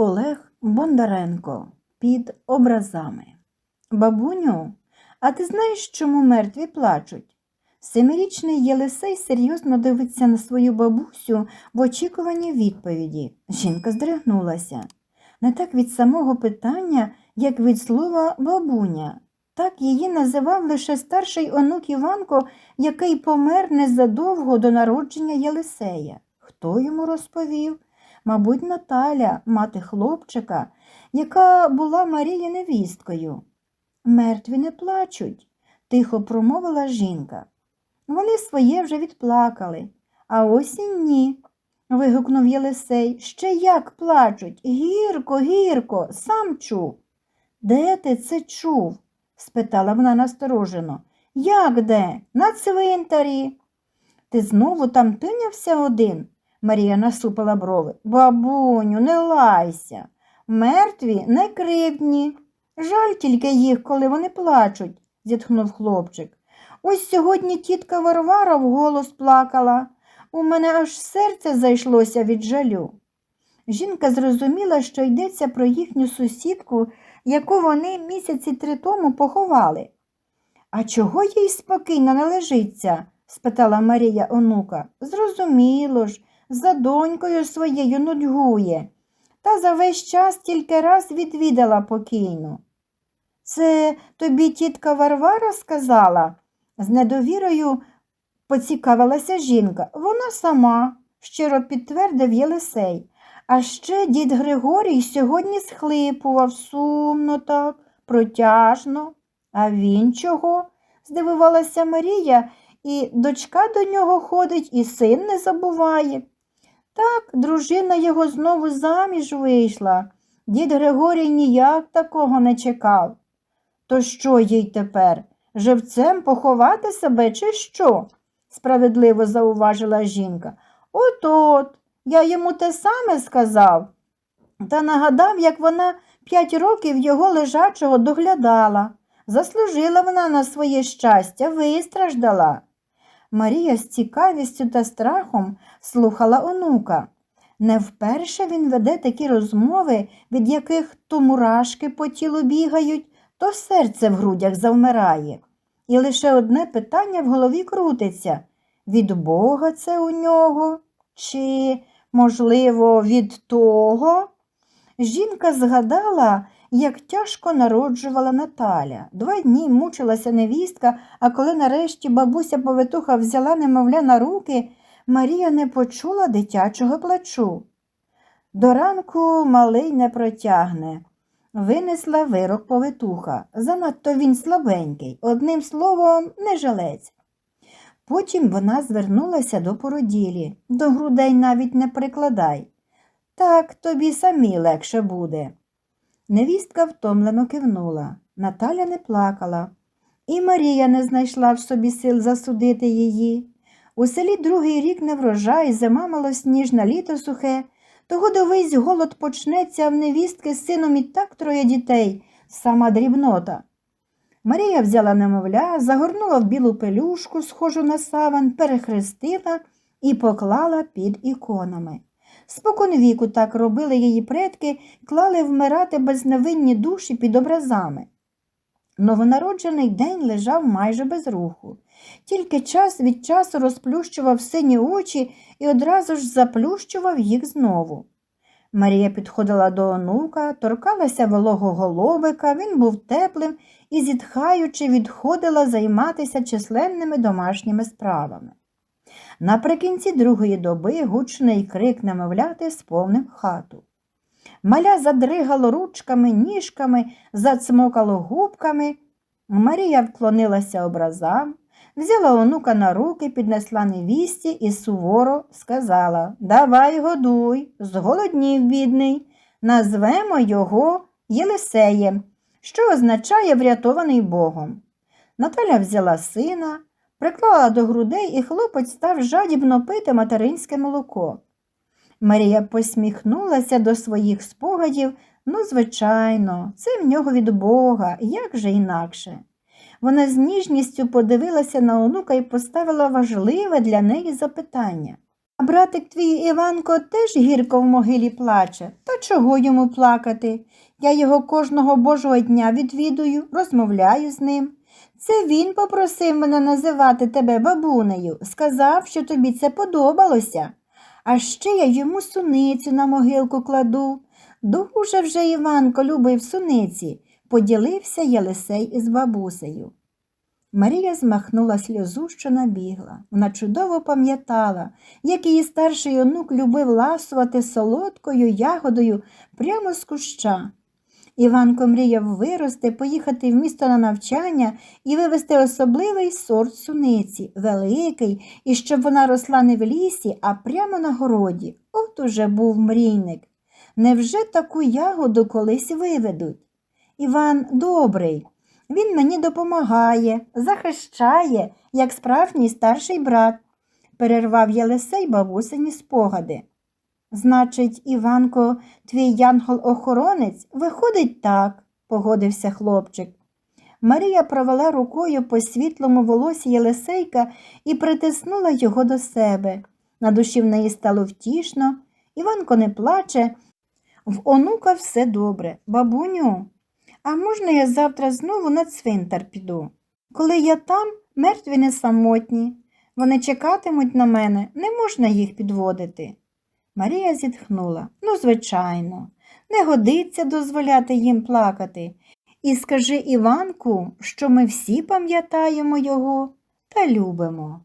Олег Бондаренко під образами. Бабуню, а ти знаєш, чому мертві плачуть? Семирічний Єлисей серйозно дивиться на свою бабусю в очікуванні відповіді. Жінка здригнулася. Не так від самого питання, як від слова бабуня. Так її називав лише старший онук Іванко, який помер незадовго до народження Єлисея. Хто йому розповів? Мабуть, Наталя, мати хлопчика, яка була Марії невісткою. Мертві не плачуть, тихо промовила жінка. Вони своє вже відплакали, а осінь ні. вигукнув Єлисей. Ще як плачуть. Гірко, гірко, сам чув. Де ти це чув? спитала вона насторожено. Як де? На цвинтарі. Ти знову там тинявся один? Марія насупила брови. Бабуню, не лайся. Мертві не кривдні. Жаль тільки їх, коли вони плачуть, зітхнув хлопчик. Ось сьогодні тітка Варвара вголос плакала. У мене аж серце зайшлося від жалю. Жінка зрозуміла, що йдеться про їхню сусідку, яку вони місяці три тому поховали. А чого їй спокійно не лежиться? спитала Марія онука. Зрозуміло ж, за донькою своєю нудьгує, та за весь час тільки раз відвідала покійну. Це тобі тітка Варвара сказала? З недовірою поцікавилася жінка. Вона сама, щиро підтвердив Єлисей. А ще дід Григорій сьогодні схлипував сумно так, протяжно. А він чого? здивувалася Марія, і дочка до нього ходить, і син не забуває. Так, дружина його знову заміж вийшла. Дід Григорій ніяк такого не чекав. То що їй тепер? Живцем поховати себе, чи що? справедливо зауважила жінка. От от, я йому те саме сказав. Та нагадав, як вона п'ять років його лежачого доглядала. Заслужила вона на своє щастя, вистраждала. Марія з цікавістю та страхом слухала онука. Не вперше він веде такі розмови, від яких то мурашки по тілу бігають, то серце в грудях завмирає. І лише одне питання в голові крутиться від Бога це у нього? Чи, можливо, від того? Жінка згадала, як тяжко народжувала Наталя. Два дні мучилася невістка, а коли нарешті бабуся повитуха взяла немовля на руки, Марія не почула дитячого плачу. До ранку малий не протягне. Винесла вирок повитуха. Занадто він слабенький, одним словом, не жалець. Потім вона звернулася до породілі. До грудей навіть не прикладай. Так тобі самі легше буде. Невістка втомлено кивнула. Наталя не плакала, і Марія не знайшла в собі сил засудити її. У селі другий рік не врожай, зима малосніжна, літо сухе, того довись голод почнеться, в невістки з сином і так троє дітей, сама дрібнота. Марія взяла немовля, загорнула в білу пелюшку, схожу на саван, перехрестила і поклала під іконами. Споконвіку так робили її предки, клали вмирати безневинні душі під образами. Новонароджений день лежав майже без руху, тільки час від часу розплющував сині очі і одразу ж заплющував їх знову. Марія підходила до онука, торкалася вологого лобика, він був теплим і, зітхаючи, відходила займатися численними домашніми справами. Наприкінці другої доби гучний крик немовляти сповнив хату. Маля задригало ручками, ніжками, зацмокало губками. Марія вклонилася образам, взяла онука на руки, піднесла невісті і суворо сказала Давай годуй, зголоднів, бідний, назвемо його Єлисеєм, що означає врятований Богом. Наталя взяла сина, приклала до грудей, і хлопець став жадібно пити материнське молоко. Марія посміхнулася до своїх спогадів, ну, звичайно, це в нього від Бога, як же інакше. Вона з ніжністю подивилася на онука і поставила важливе для неї запитання. А братик твій Іванко теж гірко в могилі плаче, то чого йому плакати? Я його кожного божого дня відвідую, розмовляю з ним. Це він попросив мене називати тебе бабунею, сказав, що тобі це подобалося. А ще я йому суницю на могилку кладу. Дуже вже Іванко любив суниці, поділився Єлисей із бабусею. Марія змахнула сльозу, що набігла. Вона чудово пам'ятала, як її старший онук любив ласувати солодкою ягодою прямо з куща. Іванко мріяв вирости, поїхати в місто на навчання і вивезти особливий сорт суниці, великий, і щоб вона росла не в лісі, а прямо на городі. От уже був мрійник. Невже таку ягоду колись виведуть? Іван добрий. Він мені допомагає, захищає, як справжній старший брат, перервав Єлисей бабусині спогади. Значить, Іванко, твій янгол-охоронець, виходить так, погодився хлопчик. Марія провела рукою по світлому волосі Єлисейка і притиснула його до себе. На душі в неї стало втішно, Іванко не плаче, в онука все добре. Бабуню, а можна я завтра знову на цвинтар піду? Коли я там, мертві не самотні. Вони чекатимуть на мене, не можна їх підводити. Марія зітхнула. Ну, звичайно, не годиться дозволяти їм плакати. І скажи Іванку, що ми всі пам'ятаємо його та любимо.